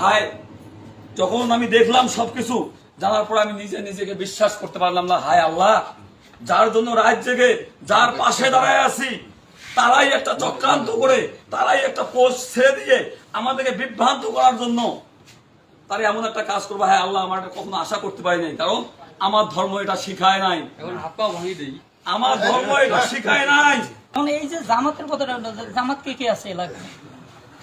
হায় যখন আমি দেখলাম সবকিছু জানার পর আমি নিজে নিজেকে বিশ্বাস করতে পারলাম না হায় আল্লাহ যার জন্য রাত জেগে যার পাশে দাঁড়ায় আছি তারাই একটা চক্রান্ত করে তারাই একটা পোস্ট ছেড়ে দিয়ে আমাদেরকে বিভ্রান্ত করার জন্য তারা এমন একটা কাজ করব হ্যাঁ আল্লাহ আমার কখনো আশা করতে পারি নাই কারণ আমার ধর্ম এটা শিখায় নাই। এখন হাত পাও ভাঙিয়ে দেই। আমার ধর্ম এটা শিখায় নাই। এই যে জামাতের কথাটা যে জামাত কে কে আছে এলাকায়?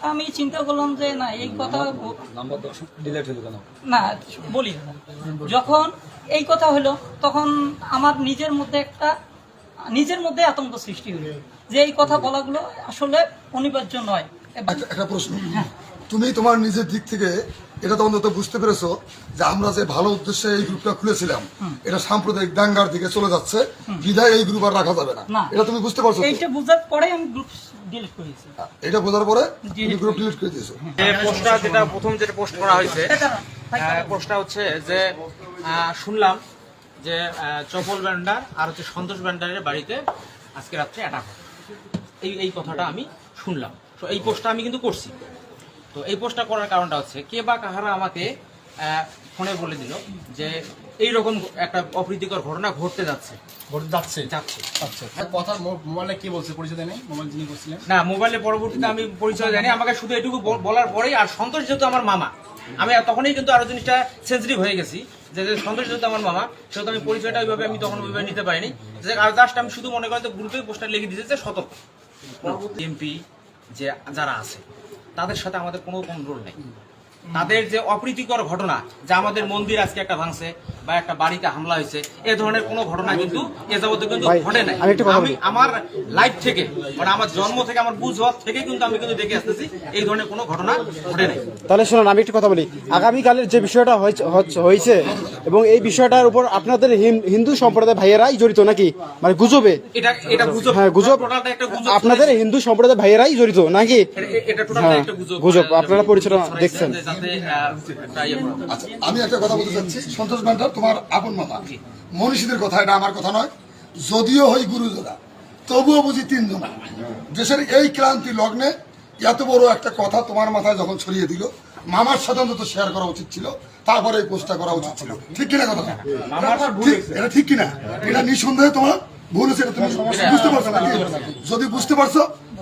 আমি চিন্তা করলাম যে না এই কথা ব- নাম্বার ডিলেট হলো কেন না বলি যখন এই কথা হলো তখন আমার নিজের মধ্যে একটা নিজের মধ্যে আতঙ্ক সৃষ্টি হলো যে এই কথা বলাগুলো আসলে অনিবার্য নয়। এবং একটা একটা প্রশ্ন। তুমি তোমার নিজের দিক থেকে এটা তো অন্তত বুঝতে পেরেছ যে আমরা যে ভালো উদ্দেশ্যে এই গ্রুপটা খুলেছিলাম এটা সাম্প্রদায়িক দাঙ্গার দিকে চলে যাচ্ছে। বিধায় এই গ্রুপ আর রাখা যাবে না। এটা তুমি বুঝতে পারছ? এইটা বোঝার পরে আমি গ্রুপ ডিলিট করেছি এটা বোঝার পরে গ্রুপ ডিলিট করে দিয়েছ। যে পোস্টটা যেটা প্রথম যেটা পোস্ট করা হয়েছে পোস্টটা হচ্ছে যে শুনলাম যে চপল ব্যান্ডার আর হচ্ছে সন্তোষ ব্যান্ডারের বাড়িতে আজকে রাত্রে অ্যাটাক হয় এই এই কথাটা আমি শুনলাম। তো এই পোস্টটা আমি কিন্তু করছি। তো এই পোস্টটা করার কারণটা হচ্ছে কে বা কাহারা আমাকে ফোনে বলে দিল যে এই রকম একটা অপ্রীতিকর ঘটনা ঘটতে যাচ্ছে। ভোট যাচ্ছে। যাচ্ছে। আচ্ছা। কথা মোবাইলে কি বলছে? পরিচয় নাই মোবাইল যিনি করছিলেন? না মোবাইলে পরবর্তীতে আমি পরিচয় জানি আমাকে শুধু এটুকু বলার পরেই আর সন্তোষ যেহেতু আমার মামা আমি আর তখনই কিন্তু আরও জিনিসটা সেন্সিটিভ হয়ে গেছি যে যে সন্তোষ যেহেতু আমার মামা সেহেতু আমি পরিচয়টা ওইভাবে আমি তখন ওইভাবে নিতে পারিনি। যে আর জাস্ট আমি শুধু মনে করেন তো গ্রুপে পোস্টার লিখে দিয়েছে যে সতর্ক। এমপি যে যারা আছে তাদের সাথে আমাদের কোনো কন্ট্রোল নেই। তাদের যে অপ্রীতিকর ঘটনা যে আমাদের মন্দির আজকে একটা ভাঙছে বা একটা বাড়িতে হামলা হয়েছে এ ধরনের কোনো ঘটনা কিন্তু এ যাবতে কিন্তু ঘটে নাই। আমি আমার লাইফ থেকে মানে আমার জন্ম থেকে আমার বুঝ হওয়ার থেকে কিন্তু আমি কিন্তু দেখে আসতেছি এই ধরনের কোনো ঘটনা ঘটে নাই। তাহলে শুনুন আমি একটু কথা বলি। আগামীকালের যে বিষয়টা হয়েছে- হচ্ছে- হয়েছে এবং এই বিষয়টার উপর আপনাদের হিন্দু সম্প্রদায় ভাইয়েরাই জড়িত নাকি? মানে গুজবে। এটা এটা গুজব। হ্যাঁ গুজব। আপনাদের হিন্দু সম্প্রদায় ভাইয়েরাই জড়িত নাকি? এটা- টোটালটা হ্যাঁ, একটা গুজব। গুজব। আপনারা পরিচালনা দেখছেন। হয়। আচ্ছা আমি একটা কথা বলতে চাচ্ছি। সন্তোষ ব্যান্ডার তোমার আপন মামা মনীষীদের কথা এটা আমার কথা নয়। যদিও হই গুরুজোদা তবুও বুঝি তিনজন। দেশের এই ক্রান্তি লগ্নে এত বড় একটা কথা তোমার মাথায় যখন ছড়িয়ে দিল মামার সাথে অন্তত শেয়ার করা উচিত ছিল তারপরে এই পোস্টটা করা উচিত ছিল। ঠিক কিনা কথা এটা ঠিক কিনা? এটা নিঃসন্দেহে তোমার ভুল হয়েছে এটা তুমি বুঝতে পারছ না যদি বুঝতে পারছ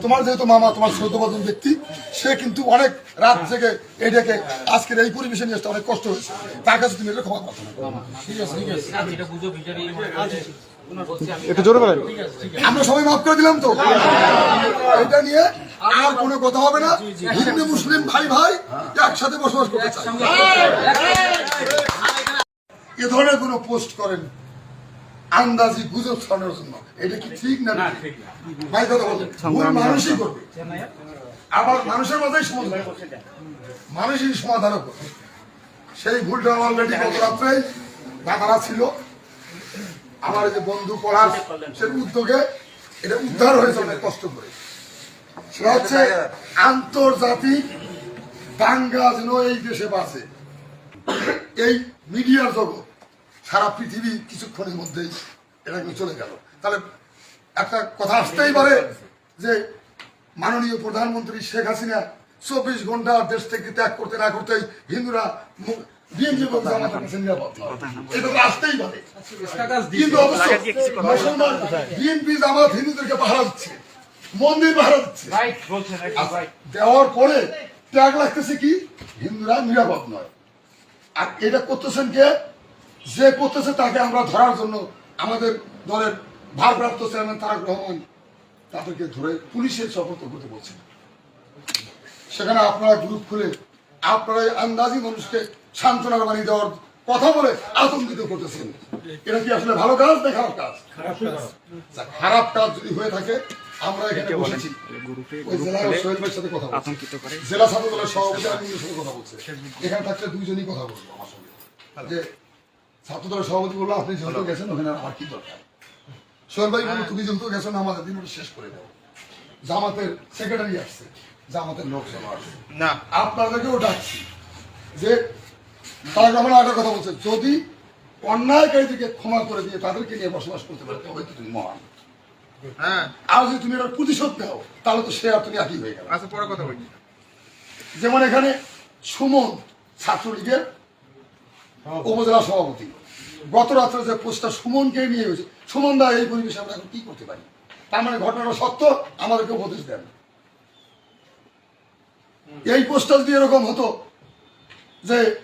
তোমার যেহেতু মামা তোমার শ্রদ্ধাভাজন ব্যক্তি সে কিন্তু অনেক রাত থেকে এটাকে আজকের এই পরিবেশে নিয়ে আসতে অনেক কষ্ট হয়েছে। তার কাছে তুমি এটা ক্ষমা একটু জোরে বলেন। আমরা সবাই মাফ করে দিলাম তো? এটা নিয়ে আর কোনো কথা হবে না। হিন্দু মুসলিম ভাই ভাই একসাথে বসবাস করতে চাই। এ ধরনের কোনো পোস্ট করেন আন্দাজি গুজব ছড়ানোর জন্য। এটা কি ঠিক না ঠিক? ভাই কথা ভুল মানুষই করবে। আবার মানুষের মধ্যেই সমাধান মানুষই সমাধানও করবে সেই ভুলটা অলরেডি গত রাত্রে দাদারা ছিল। আমার যে বন্ধু পড়ার সে উদ্যোগে এটা উদ্ধার হয়েছে অনেক কষ্ট করে। সেটা হচ্ছে আন্তর্জাতিক দাঙ্গা যেন এই দেশে বাঁচে এই মিডিয়ার জগৎ। সারা পৃথিবী কিছুক্ষণের মধ্যেই এটা চলে গেল। তাহলে একটা কথা আসতেই পারে যে মাননীয় প্রধানমন্ত্রী শেখ হাসিনা চব্বিশ ঘণ্টা দেশ থেকে ত্যাগ করতে না করতেই হিন্দুরা জামাত হিন্দুদেরকে পাহারা দিচ্ছে, মন্দির পাহারা দিচ্ছে। দেওয়ার পরে ত্যাগ লাগতেছে কি? হিন্দুরা নিরাপদ নয়। আর এটা করতেছেন কে? যে করতেছে তাকে আমরা ধরার জন্য আমাদের দলের ভারপ্রাপ্ত চেয়ারম্যান তারাক রহমান তাদেরকে ধরে পুলিশের শপথ করতে বলছেন। সেখানে আপনারা গ্রুপ খুলে আপনারা আন্দাজি মানুষকে সান্ত্বনার বাণী দেওয়ার কথা বলে আতঙ্কিত করতেছেন। এটা কি আসলে ভালো কাজ না খারাপ কাজ? খারাপ কাজ। যদি হয়ে থাকে আমরা এখানে বসেছি ওই জেলার সোহেল সাথে কথা বলছি। জেলা ছাত্র দলের সভাপতি সাথে কথা বলছে। এখানে থাকলে দুইজনই কথা বলব আমার সঙ্গে। যে ছাত্র দলের সভাপতি বলল আপনি যেহেতু গেছেন ওখানে আর আমার কি দরকার? সোহেল ভাই বলল তুমি যেহেতু গেছো না আমাদের দিন শেষ করে দেবো জামাতের সেক্রেটারি আসছে জামাতের লোকসভা আসছে। না। আপনাদেরকেও ডাকছি যে তারা রহমান একটা কথা বলছে যদি অন্যায়কারীদেরকে ক্ষমা করে দিয়ে তাদেরকে নিয়ে বসবাস করতে পারে তবে তো তুমি মহান। হ্যাঁ। আর যদি তুমি এটার প্রতিশোধ দাও তাহলে তো সে আর তুমি একই হয়ে গেল। আচ্ছা পরে কথা বলি যেমন এখানে সুমন ছাত্রলীগের উপজেলা সভাপতি। গত রাত্রে যে পোস্টটা সুমনকে নিয়ে হয়েছে, সুমন দা, এই পরিবেশে আমরা এখন কি করতে পারি? তার মানে ঘটনাটা সত্য আমাদেরকে উপদেশ দেন। এই পোস্টটা যদি এরকম হতো যে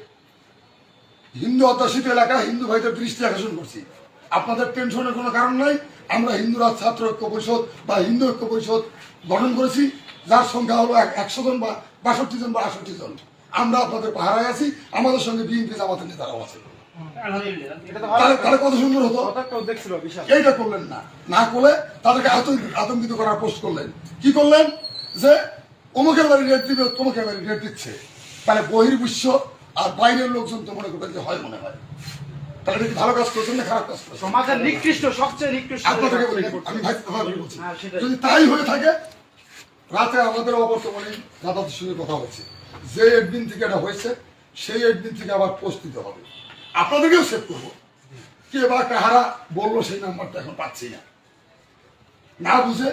হিন্দু অধ্যুষিত এলাকা, হিন্দু ভাইদের দৃষ্টি আকর্ষণ করছি, আপনাদের টেনশনের কোনো কারণ নাই, আমরা হিন্দুরা ছাত্র ঐক্য পরিষদ বা হিন্দু ঐক্য পরিষদ গঠন করেছি, যার সংখ্যা হলো এক- একশো জন বা বাষট্টি জন বা আষট্টি জন। আমরা আপনাদের পাহারায় আছি আমাদের সঙ্গে বিএনপি জামাতের নেতারাও আছে। তাহলে তাহলে কত সুন্দর হতো? এইটা করলেন না। না করলে তাদেরকে আতঙ্কিত করার পোস্ট করলেন। কি করলেন? যে অমুকের বাড়ি রেট দিবে তমুকের বাড়ি রেট দিচ্ছে। তাহলে বহির্বিশ্ব আর বাইরের লোকজন তো মনে করবেন যে হয় মনে হয়। তাহলে কি ভালো কাজ করছেন না খারাপ কাজ করছেন? সমাজের নিকৃষ্ট সবচেয়ে নিকৃষ্ট আপনাদেরকে বলি, আমি ভাই বলছি। যদি তাই হয়ে থাকে রাতে আমাদের অবর্তমানে দাদাদের সঙ্গে কথা হয়েছে। যে একদিন থেকে এটা হয়েছে সেই একদিন থেকে আবার পোস্ট দিতে হবে। আপনাদেরকেও সেভ করব। কে বা কাহারা বলল সেই নাম্বারটা এখন পাচ্ছি না। না বুঝে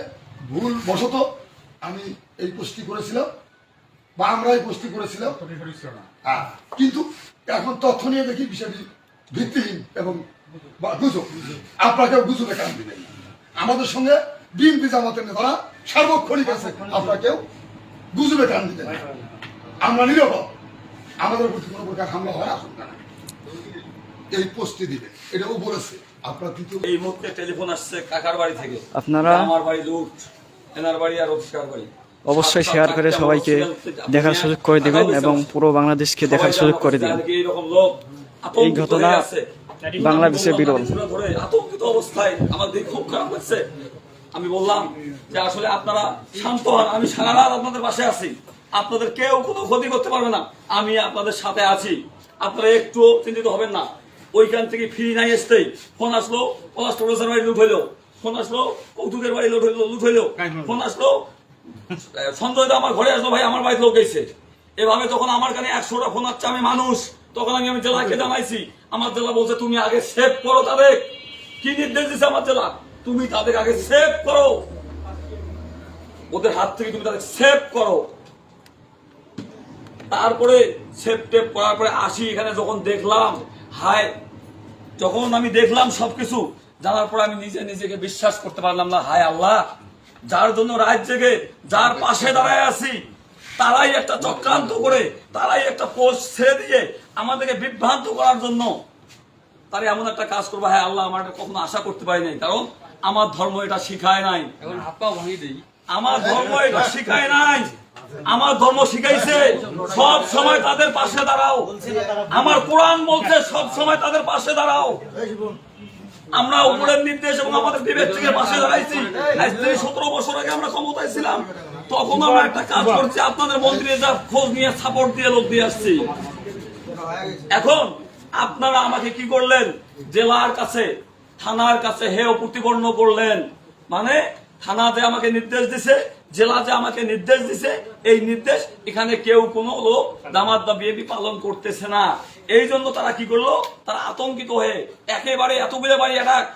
ভুল বশত আমি এই পোস্টটি করেছিলাম বা আমরা এই পোস্টটি করেছিলাম। হ্যাঁ, কিন্তু এখন তথ্য নিয়ে দেখি বিষয়টি ভিত্তিহীন এবং গুজব। আপনাকেও গুজবে কান দিবেন আমাদের সঙ্গে বিএনপি জামাতের নেতারা সার্বক্ষণিক আছে। আপনাকেও গুজবে কান দিবেন না। আমরা নীরব। আমাদের প্রতি কোনো প্রকার হামলা হয় আশঙ্কা নাই। এই পোস্টটি দিবে এটাও বলেছে। আপনার তৃতীয় এই মুহূর্তে টেলিফোন আসছে কাকার বাড়ি থেকে। আপনারা আমার বাড়ি লুট এনার বাড়ি আর অফিসার বাড়ি। অবশ্যই শেয়ার করে সবাইকে দেখার সুযোগ করে দিবেন এবং পুরো বাংলাদেশকে দেখার সুযোগ করে দিবেন। এই ঘটনা বাংলাদেশে বিরল। আতঙ্কিত অবস্থায় আমার দিন খুব খারাপ লাগছে। আমি বললাম যে আসলে আপনারা শান্ত হন আমি সারা রাত আপনাদের পাশে আছি। আপনাদের কেউ কোনো ক্ষতি করতে পারবে না। আমি আপনাদের সাথে আছি। আপনারা একটু চিন্তিত হবেন না। ওইখান থেকে ফ্রি নাই আসতেই। ফোন আসলো পলাশ বাড়ি লুট হইল। ফোন আসলো কৌতুকের বাড়ি লুট হইল লুট হইল। ফোন আসলো সঞ্জয় দা আমার ঘরে আসলো ভাই আমার বাড়িতে লোক এভাবে তখন আমার কানে একশোটা ফোন আসছে আমি মানুষ। তখন আমি আমি জেলাকে জানাইছি। আমার জেলা বলছে তুমি আগে সেভ করো তাদের। কি নির্দেশ দিচ্ছে আমার জেলা? তুমি তাদের আগে সেভ করো। ওদের হাত থেকে তুমি তাদের সেভ করো। তারপরে সেভ টেপ করার পরে আসি এখানে যখন দেখলাম হায় যখন আমি দেখলাম সবকিছু জানার পর আমি নিজে নিজেকে বিশ্বাস করতে পারলাম না হায় আল্লাহ যার জন্য রাত জেগে যার পাশে দাঁড়ায় আছি তারাই একটা চক্রান্ত করে তারাই একটা পোস্ট ছেড়ে দিয়ে আমাদেরকে বিভ্রান্ত করার জন্য তারা এমন একটা কাজ করব হ্যাঁ আল্লাহ আমার কখনো আশা করতে পারি নাই কারণ আমার ধর্ম এটা শিখায় নাই। আমার ধর্ম এটা শিখায় নাই। আমার ধর্ম শিখাইছে, সব সময় তাদের পাশে দাঁড়াও। আমার কোরআন বলছে, সব সময় তাদের পাশে দাঁড়াও। আমরা উপরের নির্দেশ এবং আমাদের বিবেক থেকে পাশে দাঁড়াইছি। আজ থেকে সতেরো বছর আগে আমরা ক্ষমতায় ছিলাম। তখন আমরা একটা কাজ করছি, আপনাদের মন্ত্রী যা খোঁজ নিয়ে সাপোর্ট দিয়ে লোক দিয়ে আসছি। এখন আপনারা আমাকে কি করলেন? জেলার কাছে, থানার কাছে হেয় প্রতিপন্ন করলেন। মানে থানাতে আমাকে নির্দেশ দিছে জেলাতে আমাকে নির্দেশ দিছে, এই নির্দেশ এখানে কেউ কোনো লোক দামাত বা বিএপি পালন করতেছে না। এই জন্য তারা কি করল? তারা আতঙ্কিত হয়ে একেবারে এতগুলো বাড়ি অ্যাটাক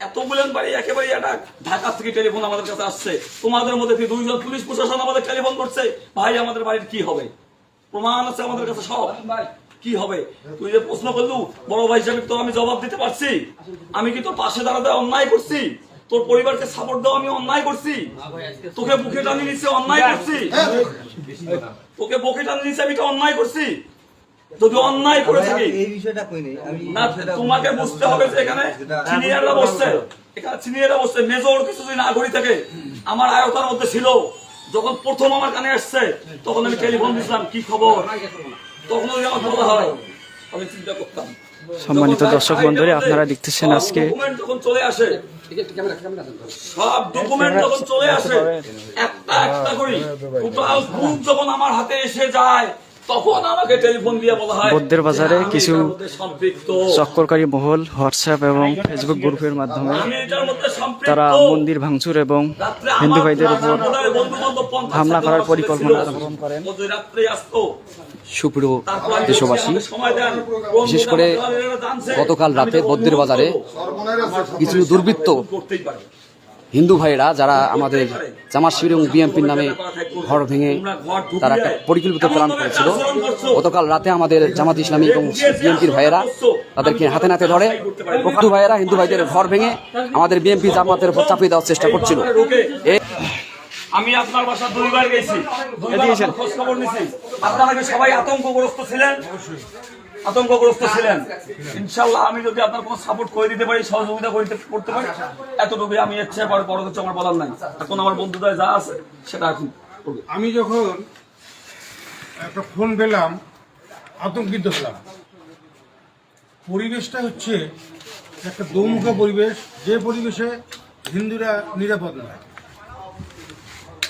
এতগুলো বাড়ি একেবারে অ্যাটাক ঢাকা থেকে টেলিফোন আমাদের কাছে আসছে। তোমাদের মধ্যে দুইজন পুলিশ প্রশাসন আমাদের টেলিফোন করছে, ভাই, আমাদের বাড়ির কি হবে? প্রমাণ আছে আমাদের কাছে সব। কি হবে? তুই যে প্রশ্ন করলু, বড় ভাই হিসাবে তো আমি জবাব দিতে পারছি, আমি কি তোর পাশে দাঁড়াতে অন্যায় করছি? তোর পরিবারকে সাপোর্ট দাও আমি অন্যায় করছি। তোকে বুকে টানি নিচ্ছে অন্যায় করছি। তোকে বুকে টানি নিচ্ছে আমি তো অন্যায় করছি। যদি অন্যায় করে থাকি এই বিষয়টা কই নেই আমি না তোমাকে বুঝতে হবে যে এখানে সিনিয়ররা বসছে। এখানে সিনিয়ররা বসছে মেজর কিছু যদি না ঘড়ি থাকে আমার আয়তার মধ্যে ছিল। যখন প্রথম আমার কানে আসছে তখন আমি টেলিফোন দিয়েছিলাম কি খবর? তখন যদি আমার বলা হয়। আমি চিন্তা করতাম। সম্মানিত দর্শক মণ্ডলী, আপনারা দেখতেছেন আজকে যখন চলে আসে সব ডকুমেন্ট যখন চলে আসে একটা একটা করে টোটাল যখন আমার হাতে এসে যায় তখন আমাকে টেলিফোন দিয়ে বলা হয় বদ্দের বাজারে কিছু চক্করকারী মহল হোয়াটসঅ্যাপ এবং ফেসবুক গ্রুপের মাধ্যমে তারা মন্দির ভাঙচুর এবং হিন্দু ভাইদের উপর হামলা করার পরিকল্পনা গ্রহণ করেন। রাত্রে আসতো। সুপ্রিয় দেশবাসী। বিশেষ করে গতকাল রাতে বদ্রের বাজারে কিছু দুর্বৃত্ত হিন্দু ভাইয়েরা যারা আমাদের জামাত শিবির এবং বিএনপির নামে ঘর ভেঙে তারা একটা পরিকল্পিত প্ল্যান করেছিল গতকাল রাতে আমাদের জামাত ইসলামী এবং বিএনপির ভাইয়েরা তাদেরকে হাতে নাতে ধরে হিন্দু ভাইয়েরা, হিন্দু ভাইদের ঘর ভেঙে আমাদের বিএনপি জামাতের উপর চাপিয়ে দেওয়ার চেষ্টা করছিল আমি আপনার বাসা দুইবার গেছি। দুইবার খোঁজ খবর নিছি। আপনারা কি সবাই আতঙ্কগ্রস্ত ছিলেন? আতঙ্কগ্রস্ত ছিলেন। ইনশাল্লাহ আমি যদি আপনার কোনো সাপোর্ট করে দিতে পারি সহযোগিতা করতে করতে পারি এতটুকুই আমি ইচ্ছে পরে বড় কিছু আমার বলার নাই। এখন আমার বন্ধুদের যা আছে সেটা এখন আমি যখন একটা ফোন পেলাম আতঙ্কিত হলাম। পরিবেশটা হচ্ছে একটা দৌমুখা পরিবেশ যে পরিবেশে হিন্দুরা নিরাপদ নয়।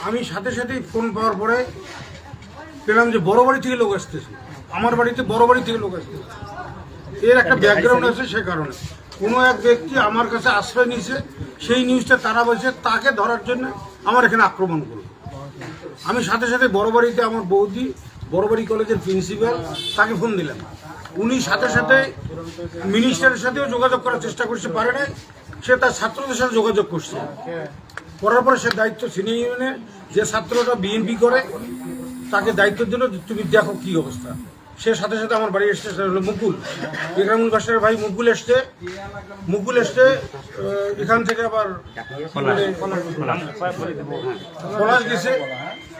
আমি সাথে সাথেই ফোন পাওয়ার পরে পেলাম যে বড় বাড়ি থেকে লোক আসতেছে। আমার বাড়িতে বড় বাড়ি থেকে লোক আসতেছে। এর একটা ব্যাকগ্রাউন্ড আছে সে কারণে। কোনো এক ব্যক্তি আমার কাছে আশ্রয় নিয়েছে সেই নিউজটা তারা বলছে তাকে ধরার জন্য আমার এখানে আক্রমণ করল। আমি সাথে সাথে বড় বাড়িতে আমার বৌদি বড় বাড়ি কলেজের প্রিন্সিপাল তাকে ফোন দিলাম। উনি সাথে সাথে মিনিস্টারের সাথেও যোগাযোগ করার চেষ্টা করছে পারে নাই। সে তার ছাত্রদের সাথে যোগাযোগ করছে। করার পরে সে দায়িত্ব সিনিয়র ইউনিয়নের যে ছাত্রটা বিএনপি করে তাকে দায়িত্ব দিল তুমি দেখো কি অবস্থা। সে সাথে সাথে আমার বাড়ি এসছে সেটা হলো মুকুল। ইকরামুল বাসার ভাই মুকুল এসছে। মুকুল এসছে এখান থেকে আবার পলাশ গেছে।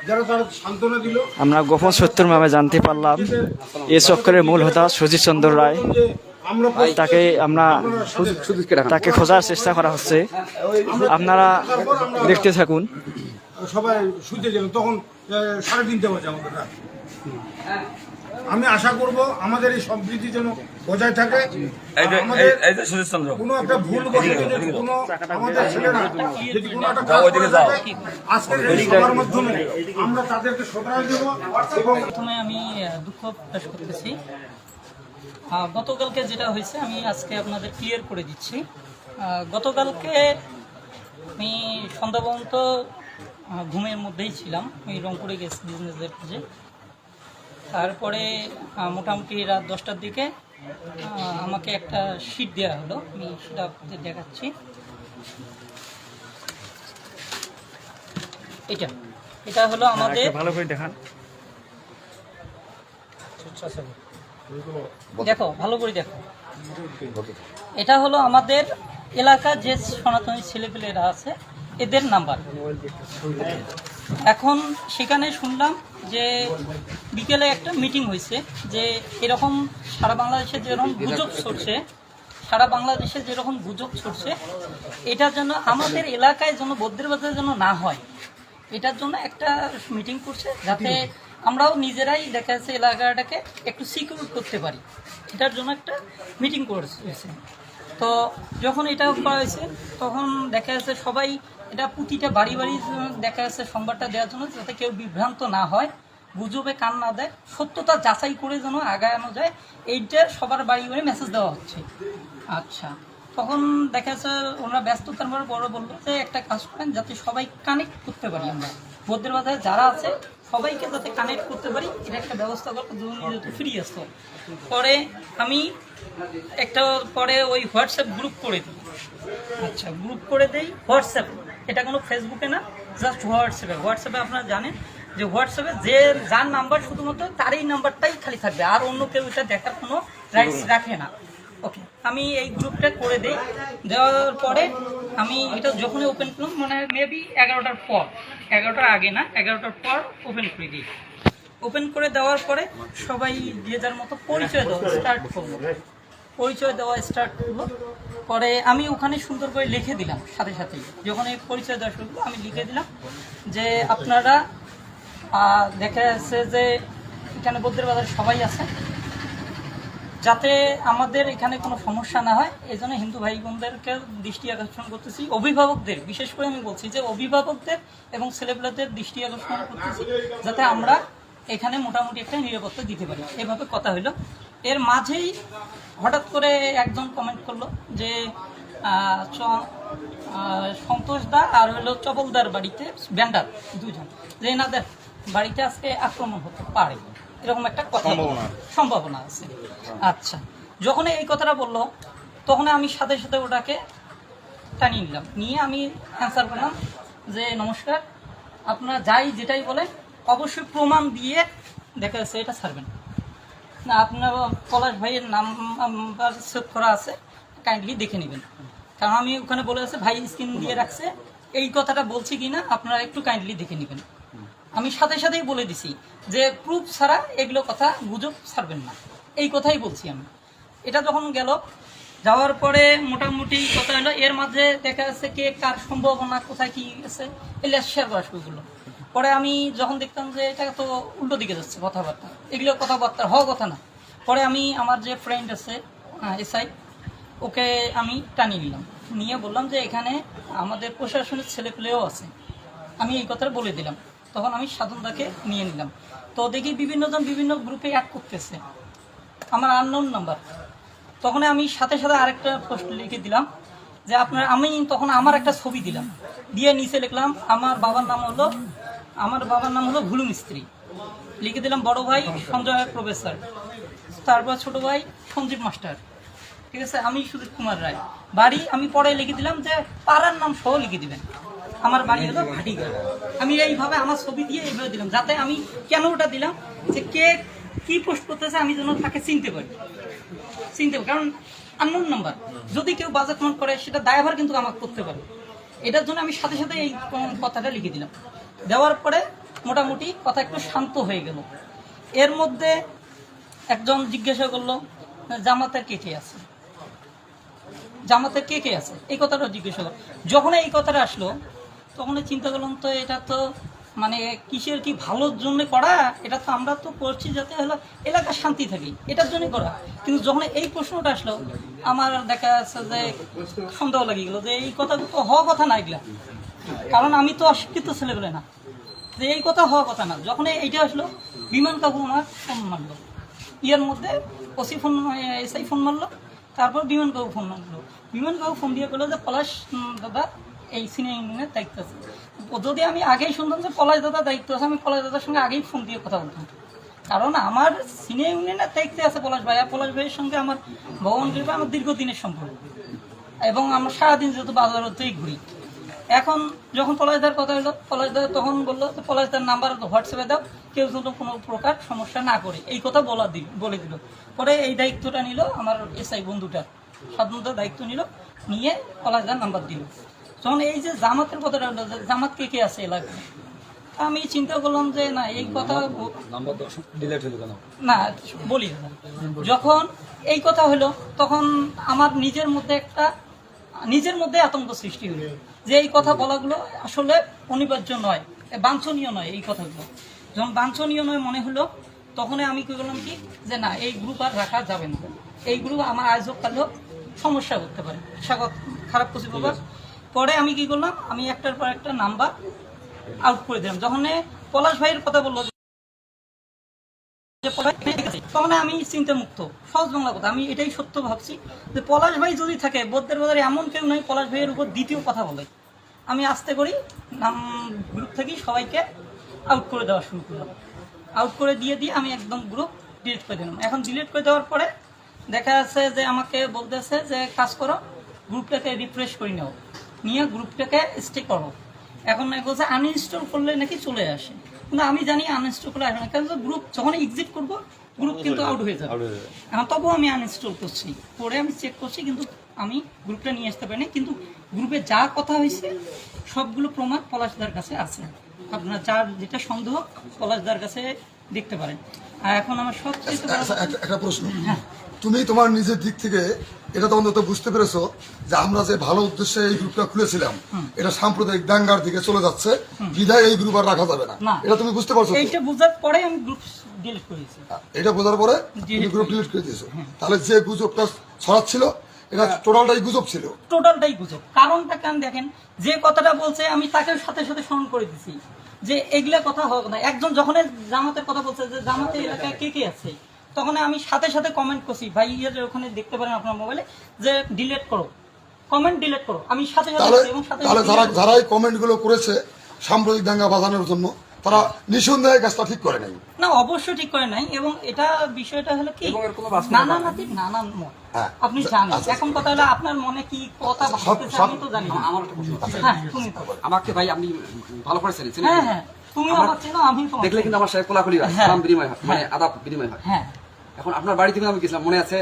তারা সান্ত্বনা দিল। আমরা গোপন সত্যের মামে জানতে পারলাম এ চক্রের মূল হোতা সুজিত চন্দ্র রায়। তাকে আমরা তাকে খোঁজার চেষ্টা করা হচ্ছে। আপনারা দেখতে থাকুন। সবাই শুতে গেল তখন সাড়ে তিনটে বাজে আমাদের আমি আশা করব আমাদের এই সম্প্রীতি যেন বজায় থাকে। কোনো একটা ভুল যদি কোনো আমাদের ছেলেরা যদি কোনো একটা করে আজকের এই সভার মাধ্যমে আমরা তাদেরকে শোধরাই দেবো প্রথমে আমি দুঃখ প্রকাশ করতেছি। গতকালকে যেটা হয়েছে আমি আজকে আপনাদের ক্লিয়ার করে দিচ্ছি। গতকালকে আমি সন্ধ্যা পর্যন্ত ঘুমের মধ্যেই ছিলাম। আমি রংপুরে গেছি বিজনেসের কাজে। তারপরে মোটামুটি রাত দশটার দিকে আমাকে একটা শিট দেওয়া হলো। আমি সেটা আপনাদের দেখাচ্ছি। এটা এটা হলো আমাদের ভালো করে দেখান। দেখো, ভালো করে দেখো। এটা হলো আমাদের এলাকার যে সনাতনী ছেলেপেলেরা আছে, এদের নাম্বার। এখন সেখানে শুনলাম যে বিকেলে একটা মিটিং হয়েছে যে এরকম সারা বাংলাদেশে যেরকম গুজব ছড়ছে, সারা বাংলাদেশে যেরকম গুজব ছড়ছে এটার জন্য আমাদের এলাকায় যেন বদ্রের বাজার যেন না হয়। এটার জন্য একটা মিটিং করছে যাতে আমরাও নিজেরাই দেখা যাচ্ছে এলাকাটাকে একটু সিকিউর করতে পারি। এটার জন্য একটা মিটিং করেছে তো যখন এটা করা হয়েছে, তখন দেখা যাচ্ছে সবাই এটা প্রতিটা বাড়ি বাড়ি দেখা যাচ্ছে সংবাদটা দেওয়ার জন্য যাতে কেউ বিভ্রান্ত না হয়, গুজবে কান না দেয়, সত্যতা যাচাই করে যেন আগানো যায়, এইটা সবার বাড়ি বাড়ি মেসেজ দেওয়া হচ্ছে। আচ্ছা তখন দেখা যাচ্ছে ওনারা ব্যস্ততার পরে বড় বলল যে, একটা কাজ করেন যাতে সবাই কানেক্ট করতে পারি আমরা। বৌদ্ধের বাজারে যারা আছে সবাইকে যাতে কানেক্ট করতে পারি এটা একটা ব্যবস্থা করতে দুজন যেহেতু ফ্রি আসতো পরে আমি একটা পরে ওই হোয়াটসঅ্যাপ গ্রুপ করে দিই। আচ্ছা গ্রুপ করে দেই হোয়াটসঅ্যাপ এটা কোনো ফেসবুকে না জাস্ট হোয়াটসঅ্যাপে হোয়াটসঅ্যাপে আপনারা জানেন যে হোয়াটসঅ্যাপে যে যার নাম্বার শুধুমাত্র তারই নাম্বারটাই খালি থাকবে আর অন্য কেউ এটা দেখার কোনো রাইটস রাখে না। ওকে আমি এই গ্রুপটা করে দিই। দেওয়ার পরে আমি এটা যখনই ওপেন করলাম মানে মেবি এগারোটার পর। এগারোটার আগে না, এগারোটার পর ওপেন করে দিই। ওপেন করে দেওয়ার পরে সবাই যে যার মতো পরিচয় দেওয়া স্টার্ট করব। পরিচয় দেওয়া স্টার্ট করল পরে আমি ওখানে সুন্দর করে লিখে দিলাম, সাথে সাথেই। যখন এই পরিচয় দেওয়া শুরু আমি লিখে দিলাম যে আপনারা দেখা যাচ্ছে যে এখানে বৌদ্ধের বাজার সবাই আছে। যাতে আমাদের এখানে কোনো সমস্যা না হয় এই জন্য হিন্দু ভাই বোনদেরকে দৃষ্টি আকর্ষণ করতেছি। অভিভাবকদের, বিশেষ করে আমি বলছি যে অভিভাবকদের এবং ছেলেপেলাদের দৃষ্টি আকর্ষণ করতেছি, যাতে আমরা এখানে মোটামুটি একটা নিরাপত্তা দিতে পারি। এভাবে কথা হলো। এর মাঝেই হঠাৎ করে একজন কমেন্ট করল যে সন্তোষ দা আর হলো চপলদার বাড়িতে, ব্যান্ডার দুজন। যে এনাদের বাড়িতে আজকে আক্রমণ হতে পারে। এরকম একটা কথা। সম্ভাবনা আছে। আচ্ছা যখন এই কথাটা বলল তখন আমি সাথে সাথে ওটাকে টানিয়ে নিলাম। নিয়ে আমি অ্যান্সার করলাম যে নমস্কার আপনারা যাই যেটাই বলেন অবশ্যই প্রমাণ দিয়ে দেখা যাচ্ছে এটা ছাড়বেন। না আপনার পলাশ ভাইয়ের নাম্বার সেভ করা আছে কাইন্ডলি দেখে নেবেন। কারণ আমি ওখানে বলে আছে ভাই স্ক্রিন দিয়ে রাখছে। এই কথাটা বলছি কি না আপনারা একটু কাইন্ডলি দেখে নেবেন। আমি সাথে সাথেই বলে দিছি যে প্রুফ ছাড়া এগুলো কথা গুজব ছাড়বেন না। এই কথাই বলছি আমি। এটা যখন গেল, যাওয়ার পরে মোটামুটি কথা হলো, এর মাঝে দেখা যাচ্ছে কে কার সম্ভাবনা, কোথায় কি আছে এগুলো শেয়ার করা শুরু করল পরে আমি যখন দেখতাম যে এটা তো উল্টো দিকে যাচ্ছে কথাবার্তা, এগুলো কথাবার্তা হওয়া কথা না। পরে আমি আমার যে ফ্রেন্ড আছে এসআই, ওকে আমি টানিয়ে নিলাম। নিয়ে বললাম যে এখানে আমাদের প্রশাসনের ছেলেপেলেও আছে। আমি এই কথাটা বলে দিলাম। তখন আমি সাধনদাকে নিয়ে নিলাম। তো দেখি বিভিন্নজন বিভিন্ন গ্রুপে অ্যাড করতেছে। আমার আননোন নাম্বার তখন আমি সাথে সাথে আরেকটা পোস্ট লিখে দিলাম যে আপনার আমি তখন আমার একটা ছবি দিলাম। দিয়ে নিচে লিখলাম, আমার বাবার নাম হলো, আমার বাবার নাম হলো ভুলু মিস্ত্রি লিখে দিলাম, বড় ভাই সঞ্জয় প্রফেসর। তারপর ছোট ভাই সঞ্জীব মাস্টার। ঠিক আছে? আমি সুদীপ কুমার রায়। বাড়ি আমি পরে লিখে দিলাম যে পাড়ার নাম সহ লিখে দিবেন। আমার বাড়ি হলো ভাটিগা আমি এইভাবে আমার ছবি দিয়ে এইভাবে দিলাম, যাতে আমি কেন ওটা দিলাম? যে কে কি পোস্ট করতেছে আমি যেন তাকে চিনতে পারি। চিনতে পারি। কারণ আননোন নাম্বার যদি কেউ বাজে ফোন করে, সেটা দায়ভার কিন্তু আমাকে করতে পারে। এটার জন্য আমি সাথে সাথে এই কথাটা লিখে দিলাম। দেওয়ার পরে মোটামুটি কথা একটু শান্ত হয়ে গেল। এর মধ্যে একজন জিজ্ঞাসা করল জামাতের কে কে আছে? জামাতের কে কে আছে? এই কথাটা জিজ্ঞাসা করল। যখন এই কথাটা আসলো তখন চিন্তা করলাম তো এটা তো মানে কিসের কি ভালোর জন্য করা? এটা তো আমরা তো করছি যাতে হলো এলাকার শান্তি থাকে, এটার জন্য করা। কিন্তু যখন এই প্রশ্নটা আসলো, আমার দেখা যাচ্ছে যে সন্দেহ লাগিয়ে গেলো যে এই কথা তো হওয়া কথা না এগুলা। কারণ আমি তো অশিক্ষিত ছেলেবেলে না। যে এই কথা হওয়া কথা না। যখন এইটা আসলো, বিমান কাকু আমার ফোন মারলো। ইয়ের মধ্যে ওসি ফোন, এসআই ফোন মারলো, তারপর বিমান কাকু ফোন মারলো। বিমান কাকু ফোন দিয়ে বলল যে পলাশ দাদা এই সিনিয়র ইউনিয়নের দায়িত্ব আছে। যদি আমি আগেই শুনতাম যে পলাশ দাদা দায়িত্ব আছে, আমি পলাশ দাদার সঙ্গে আগেই ফোন দিয়ে কথা বলতাম। কারণ আমার সিনিয়র ইউনিয়নের দায়িত্বে আছে পলাশ ভাই, আর পলাশ ভাইয়ের সঙ্গে আমার ভগবান কৃপা আমার দীর্ঘদিনের সম্পর্ক। এবং আমরা সারাদিন যেহেতু বাজার বাজারতেই ঘুরি। এখন যখন পলাশদার কথা হলো পলাশদার তখন বলল যে পলাশদার নাম্বার হোয়াটসঅ্যাপে দাও, কেউ যেন কোনো প্রকার সমস্যা না করে। এই কথা বলা দিল বলে দিল। পরে এই দায়িত্বটা নিল আমার এসআই বন্ধুটা স্বাধীনতা দায়িত্ব নিল, নিয়ে পলাশদার নাম্বার দিল। যখন এই যে জামাতের কথাটা জামাত কে কে আছে এলাকায়? আমি চিন্তা করলাম যে না এই কথা না বলি যখন এই কথা হলো তখন আমার নিজের মধ্যে একটা নিজের মধ্যে আতঙ্ক সৃষ্টি হলো। যে এই কথা বলাগুলো আসলে অনিবার্য নয় বাঞ্ছনীয় নয় এই কথাগুলো। যখন বাঞ্ছনীয় নয় মনে হলো তখনই আমি কি করলাম কি যে না এই গ্রুপ আর রাখা যাবে না। এই গ্রুপ আমার আয়োজক কালেও সমস্যা করতে পারে। স্বাগত খারাপ কিছু পরে আমি কি করলাম? আমি একটার পর একটা নাম্বার আউট করে দিলাম। যখন পলাশ ভাইয়ের কথা বলল। তখন আমি চিন্তা মুক্ত। সহজ বাংলা কথা। আমি এটাই সত্য ভাবছি যে পলাশ ভাই যদি থাকে, বৌদ্ধের বাজারে এমন কেউ নাই, পলাশ ভাইয়ের উপর দ্বিতীয় কথা বলে। আমি আস্তে করি, নাম গ্রুপ থেকে সবাইকে আউট করে দেওয়া শুরু করলাম। আউট করে দিয়ে দিয়ে আমি একদম গ্রুপ ডিলিট করে দিলাম। এখন ডিলিট করে দেওয়ার পরে দেখা যাচ্ছে যে আমাকে বলতেছে যে, কাজ করো গ্রুপটাকে রিফ্রেশ করে নাও। নিয়ে গ্রুপটাকে স্টে করো। এখন নাকি বলছে আনইনস্টল করলে নাকি চলে আসে। কিন্তু আমি জানি আনইনস্টল করলে আসবে না কারণ গ্রুপ যখন এক্সিট করব গ্রুপ কিন্তু আউট হয়ে যাবে। এখন তবুও আমি আনইনস্টল করছি। পরে আমি চেক করছি কিন্তু আমি গ্রুপটা নিয়ে আসতে পারিনি। কিন্তু গ্রুপে যা কথা হয়েছে সবগুলো প্রমাণ পলাশদার কাছে আছে। আপনার যার যেটা সন্দেহ পলাশদার কাছে দেখতে পারেন। আর এখন আমার সবচেয়ে বড় আচ্ছা, একটা একটা প্রশ্ন। তুমি তোমার নিজের দিক থেকে এটা তো অন্তত বুঝতে পেরেছ যে আমরা যে ভালো উদ্দেশ্যে এই গ্রুপটা খুলেছিলাম এটা সাম্প্রদায়িক দাঙ্গার দিকে চলে যাচ্ছে বিধায় এই গ্রুপ আর রাখা যাবে না। এটা তুমি বুঝতে পারছ তো? এইটা বোঝার পরে আমি গ্রুপ ডিলিট করেছি। এটা বোঝার পরে তুমি গ্রুপ ডিলিট করে দিয়েছ। তাহলে যে গুজবটা ছড়াচ্ছিল এটা টোটালটাই গুজব ছিল? টোটালটাই গুজব। কারণটা কেন দেখেন যে কথাটা বলছে আমি তাকে সাথে সাথে স্মরণ করে দিছি যে এগুলা কথা হোক না একজন যখন জামাতের কথা বলছে যে জামাতের এলাকায় কে কে আছে তখন আমি সাথে সাথে কমেন্ট করছি। ভাই ইয়ের ওখানে দেখতে পারেন আপনার মোবাইলে যে ডিলিট করো। কমেন্ট ডিলিট করো। আমি সাথে সাথে এবং সাথে তাহলে যারা যারা এই কমেন্টগুলো করেছে সাম্প্রদায়িক দাঙ্গা বাজানোর জন্য তারা নিঃসন্দেহে কাজটা ঠিক করে নাই। না অবশ্য ঠিক করে নাই এবং এটা বিষয়টা হলো কি নানা নাতির নানা মত। হ্যাঁ। আপনি জানেন। আচ্ছা। এখন কথা হলো আপনার মনে কি কথা ভাবতেছে আমি তো জানি আমার একটা প্রশ্ন আছে। হ্যাঁ তুমি তো। আমাকে ভাই আপনি ভালো করে চেনেন হ্যাঁ হ্যাঁ। তুমি আমার চেনো আমি তোমার দেখলে কিন্তু আমার সাথে কোলাকুলি হয়। হ্যাঁ। সালাম বিনিময় হয় মানে আদাব বিনিময় হয়। হ্যাঁ। এখন আপনার বাড়ি থেকে আমি গেছিলাম মনে আছে?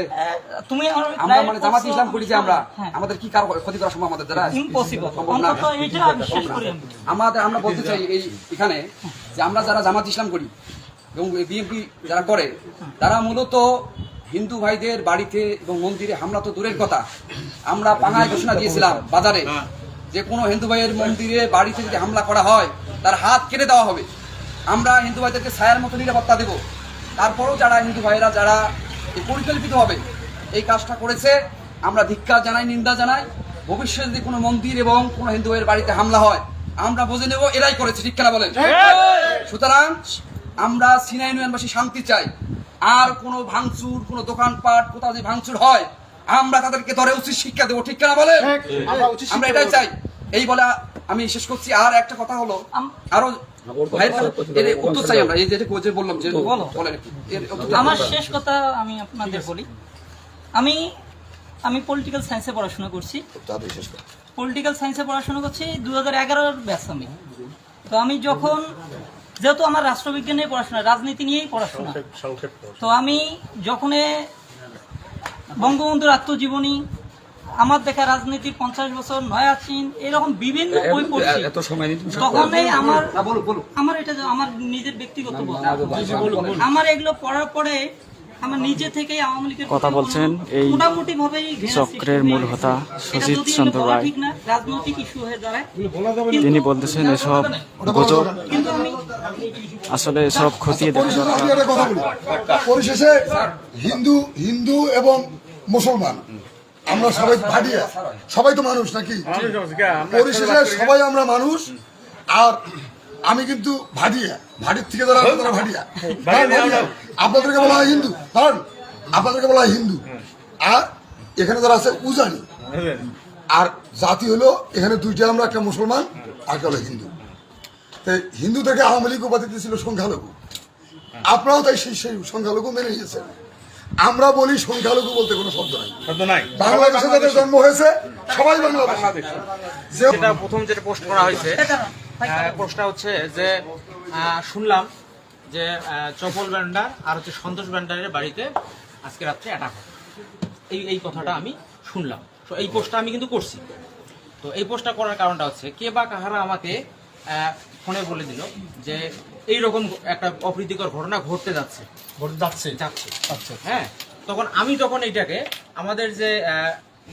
তুমি আমরা মানে জামাত ইসলাম করি যে আমরা। হ্যাঁ আমাদের কি কারও ক্ষতি করা সম্ভব আমাদের দ্বারা? ইম্পসিবল আমাদের আমরা বলতে চাই এই এখানে যে আমরা যারা জামাত ইসলাম করি এবং বিএনপি যারা করে তারা মূলত হিন্দু ভাইদের বাড়িতে এবং মন্দিরে হামলা তো দূরের কথা। আমরা পাঙায় ঘোষণা দিয়েছিলাম বাজারে যে কোনো হিন্দু ভাইয়ের মন্দিরে বাড়িতে যদি হামলা করা হয় তার হাত কেটে দেওয়া হবে। আমরা হিন্দু ভাইদেরকে ছায়ার মতো নিরাপত্তা দেব। তারপরেও যারা হিন্দু ভাইয়েরা যারা এই পরিকল্পিতভাবে এই কাজটা করেছে আমরা ধিক্কার জানাই নিন্দা জানাই। ভবিষ্যতে যদি কোনো মন্দির এবং কোনো হিন্দু ভাইয়ের বাড়িতে হামলা হয় আমরা বুঝে নেব এরাই করেছে। ঠিক কেনা বলেন? সুতরাং আমরা সিনাই ইউনিয়নবাসী শান্তি চাই। আর কোনো ভাঙচুর কোনো দোকানপাট কোথাও যদি ভাঙচুর হয় আমরা তাদেরকে ধরে উচিত শিক্ষা দেবো। ঠিক কেনা বলেন? আমরা এটাই চাই। এই বলে আমি শেষ করছি। আর একটা কথা হলো আম- আরও চাই আমরা শেষ কথা আমি আপনাদের বলি। আমি আমি পলিটিক্যাল সায়েন্সে পড়াশোনা করছি। পলিটিক্যাল সায়েন্সে পড়াশোনা করছি দু হাজার এগারোর ব্যাচ আমি। তো আমি যখন যেহেতু আমার রাষ্ট্রবিজ্ঞান নিয়ে পড়াশোনা রাজনীতি নিয়েই পড়াশোনা। তো আমি যখন বঙ্গবন্ধুর আত্মজীবনী আমার দেখা রাজনীতির পঞ্চাশ বছর নয়া চীন এরকম বিভিন্ন বই পড়ছি। এত তখনই আমার হ্যাঁ, আমার এটা আমার নিজের ব্যক্তিগত। আমার এগুলো পড়ার পরে আমার নিজে থেকেই আওয়ামী লীগের কথা বলছেন এই মোটামুটি ভাবেই চক্রের মূল। হোতা সুজিত চন্দ্র রায়। ঠিক না রাজনৈতিক ইস্যু হয়ে দাঁড়ায়। তিনি বলতেছেন এসব গুজব। কিন্তু আসলে সব খতিয়ে দেখা পরিশেষে হিন্দু হিন্দু এবং মুসলমান। আমরা সবাই ভাটিয়া। সবাই তো মানুষ নাকি? পরিশেষে সবাই আমরা মানুষ। আর আমি কিন্তু ভাটিয়া। ভাটির থেকে যারা তারা ভাটিয়া। তারা ভাটিয়া। আপনাদেরকে বলা হয় হিন্দু। কারণ আপনাদেরকে বলা হয় হিন্দু। আর এখানে যারা আছে উজানি। আর জাতি হলো এখানে দুইটা আমরা একটা মুসলমান আর একটা হলো হিন্দু। তাই হিন্দু থেকে আওয়ামী লীগ উপাধিতে ছিল সংখ্যালঘু। আপনারাও তাই সেই সেই সংখ্যালঘু মেনে নিয়েছেন। আমরা বলি সংখ্যালঘু বলতে কোনো শব্দ নাই। শব্দ নাই। বাংলাদেশে যাদের জন্ম হয়েছে সবাই বাংলাদেশ। যেটা প্রথম যেটা পোস্ট করা হয়েছে পোস্টটা হচ্ছে যে শুনলাম যে চপল ব্যান্ডার আর হচ্ছে সন্তোষ ব্যান্ডারের বাড়িতে আজকে রাত্রে অ্যাটাক হবে এই এই কথাটা আমি শুনলাম। তো এই পোস্টটা আমি কিন্তু করছি। তো এই পোস্টটা করার কারণটা হচ্ছে কে বা কাহারা আমাকে ফোনে বলে দিল যে এই রকম একটা অপ্রীতিকর ঘটনা ঘটতে যাচ্ছে। ঘটতে যাচ্ছে। যাচ্ছে। হ্যাঁ তখন আমি তখন এইটাকে আমাদের যে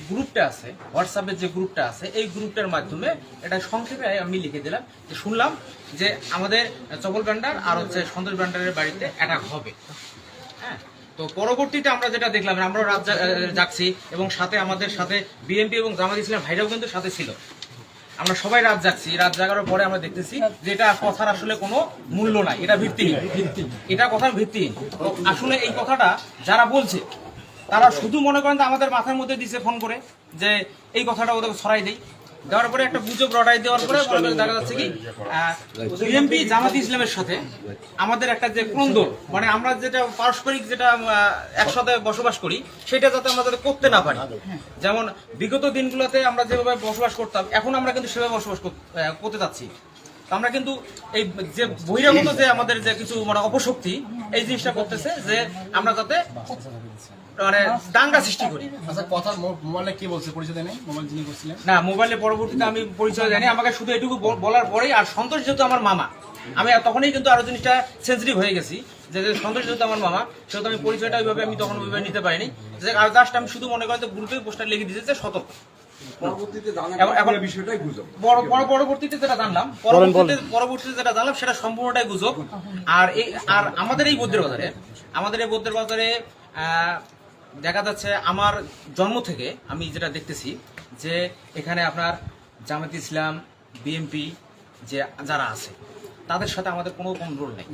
গ্রুপটা আছে হোয়াটসঅ্যাপের যে গ্রুপটা আছে এই গ্রুপটার মাধ্যমে এটা সংক্ষেপে আমি লিখে দিলাম যে শুনলাম যে আমাদের চপল ব্যান্ডার আর হচ্ছে সন্তোষ ব্যান্ডারের বাড়িতে অ্যাটাক হবে। হ্যাঁ তো পরবর্তীতে আমরা যেটা দেখলাম আমরাও রাত আহ, এবং সাথে আমাদের সাথে বিএনপি এবং জামাত ইসলাম ভাইরাও কিন্তু সাথে ছিল। আমরা সবাই রাত জাগছি। রাত জাগার পরে আমরা দেখতেছি যে এটা কথার আসলে কোনো মূল্য নাই। এটা ভিত্তিহীন। এটা কথার ভিত্তিহীন। আসলে এই কথাটা যারা বলছে, তারা শুধু মনে করেন আমাদের মাথার মধ্যে দিছে ফোন করে যে এই কথাটা ওদের ছড়াই দেই। দেওয়ার পরে একটা গুজব রটাই দেওয়ার পরে দেখা যাচ্ছে কি জামাত ইসলামের সাথে আমাদের একটা যে ক্রন্দন মানে আমরা যেটা পারস্পরিক যেটা একসাথে বসবাস করি সেটা যাতে আমরা যাতে করতে না পারি। যেমন বিগত দিনগুলোতে আমরা যেভাবে বসবাস করতাম এখন আমরা কিন্তু সেভাবে বসবাস করতে যাচ্ছি তো আমরা কিন্তু এই যে বহিরাগত যে আমাদের যে কিছু মানে অপশক্তি এই জিনিসটা করতেছে যে আমরা যাতে মানে দাঙ্গা সৃষ্টি করি। আচ্ছা কথা মোবাইলে কি বলছে? পরিচয় নেই মোবাইল যিনি করছিলেন। না মোবাইলে পরবর্তীতে আমি পরিচয় জানি আমাকে শুধু এটুকু বল- বলার পরেই আর সন্তোষ যেহেতু আমার মামা আমি তখনই কিন্তু আরও জিনিসটা সেন্সিটিভ হয়ে গেছি যে সন্তোষ যেহেতু আমার মামা সেহেতু আমি পরিচয়টা ওইভাবে আমি তখন ওইভাবে নিতে পারিনি। যে আর জাস্ট আমি শুধু মনে করেন গ্রুপে পোস্টার লিখে দিয়েছে যে সতর্ক। পরবর্তীতে যেটা জানলাম পরবর্তীতে পরবর্তীতে যেটা জানলাম সেটা সম্পূর্ণটাই গুজব। আর এই আর আমাদের এই বৌদ্ধের বাজারে আমাদের এই বৌদ্ধের বাজারে আহ, দেখা যাচ্ছে আমার জন্ম থেকে আমি যেটা দেখতেছি যে এখানে আপনার জামাত ইসলাম বিএমপি যে যারা আছে, তাদের সাথে আমাদের কোনো রোল নেই।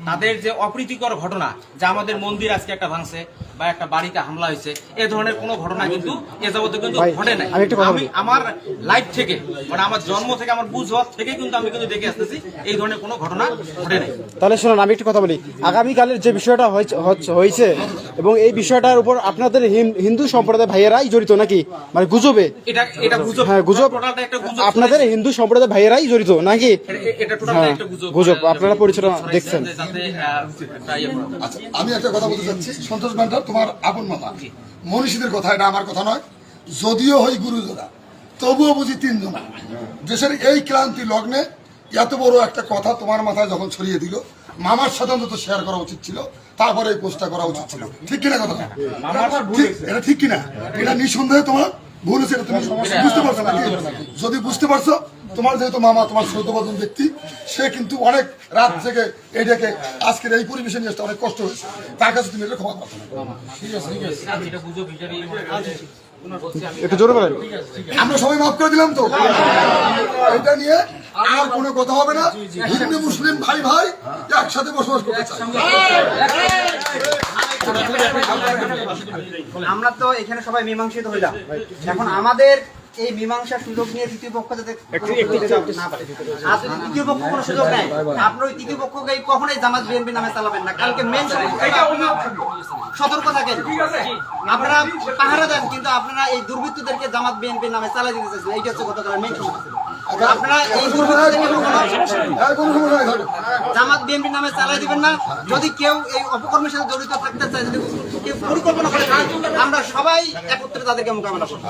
তাদের যে অপ্রীতিকর ঘটনা যা আমাদের মন্দির আজকে একটা ভাঙছে বা একটা বাড়িতে হামলা হয়েছে এ ধরনের কোনো ঘটনা কিন্তু এ যাবতে কিন্তু ঘটে নাই আমি। আমার লাইফ থেকে মানে আমার জন্ম থেকে আমার বুঝ হওয়ার থেকে কিন্তু আমি কিন্তু দেখে আসতেছি এই ধরনের কোনো ঘটনা ঘটে নাই তাহলে শুনুন আমি একটু কথা বলি আগামীকালের যে বিষয়টা হয়েছে- এবং এই বিষয়টার উপর আপনাদের হিন্দু সম্প্রদায় ভাইয়েরাই জড়িত নাকি মানে গুজবে এটা এটা গুজব হ্যাঁ গুজব আপনাদের হিন্দু সম্প্রদায় ভাইয়েরাই জড়িত নাকি এটা- হ্যাঁ, একটা গুজব গুজব। মানে আপনারা পরিচালনা দেখছেন। আচ্ছা আমি একটা কথা বলতে চাচ্ছি। সন্তোষ ভান্ডার তোমার আপন মামা মনীষীদের কথা এটা আমার কথা নয়। যদিও হই গুরুজোরা তবুও বুঝি তিনজন। দেশের এই ক্লান্তি লগ্নে এত বড় একটা কথা তোমার মাথায় যখন ছড়িয়ে দিল মামার সাথে অন্তত শেয়ার করা উচিত ছিল তারপরে এই পোস্টটা করা উচিত ছিল। ঠিক কিনা কথা ঠিক- এটা ঠিক কিনা? এটা নিঃসন্দেহে তোমার ভুল হয়েছে তুমি বুঝতে পারছ নাকি? যদি বুঝতে পারছ তোমার যেহেতু মামা তোমার শ্রদ্ধবাদন ব্যক্তি সে কিন্তু অনেক রাত থেকে এটাকে আজকের এই পরিবেশে নিয়ে আসতে অনেক কষ্ট হয়েছে। তার কাছে তুমি এটা ক্ষমা বলেন। আমরা সবাই মাফ করে দিলাম তো? এটা নিয়ে আর কোনো কথা হবে না। হিন্দু মুসলিম ভাই ভাই একসাথে বসবাস করতে চাই। আমরা তো এখানে সবাই মীমাংসিত হইলাম। এখন আমাদের এই মীমাংসার সুযোগ নিয়ে তৃতীয় পক্ষ যাতে না পারে। আর যদি তৃতীয় পক্ষ কোনো সুযোগ নেয় আপনার ওই তৃতীয় পক্ষকে কখনোই জামাত বিএনপি নামে চালাবেন না। কালকে মেন সতর্ক থাকেন। আপনারা পাহারা দেন কিন্তু আপনারা এই দুর্বৃত্তদেরকে জামাত বিএনপি নামে চালাই দিতে চাইছেন। এইটা হচ্ছে গতকাল মেন আপনারা এই। জামাত বিএনপি নামে চালাই দিবেন না। যদি কেউ এই অপকর্মের সাথে জড়িত থাকতে চায় যদি কেউ পরিকল্পনা করে আমরা সবাই একত্রে তাদেরকে মোকাবেলা করব।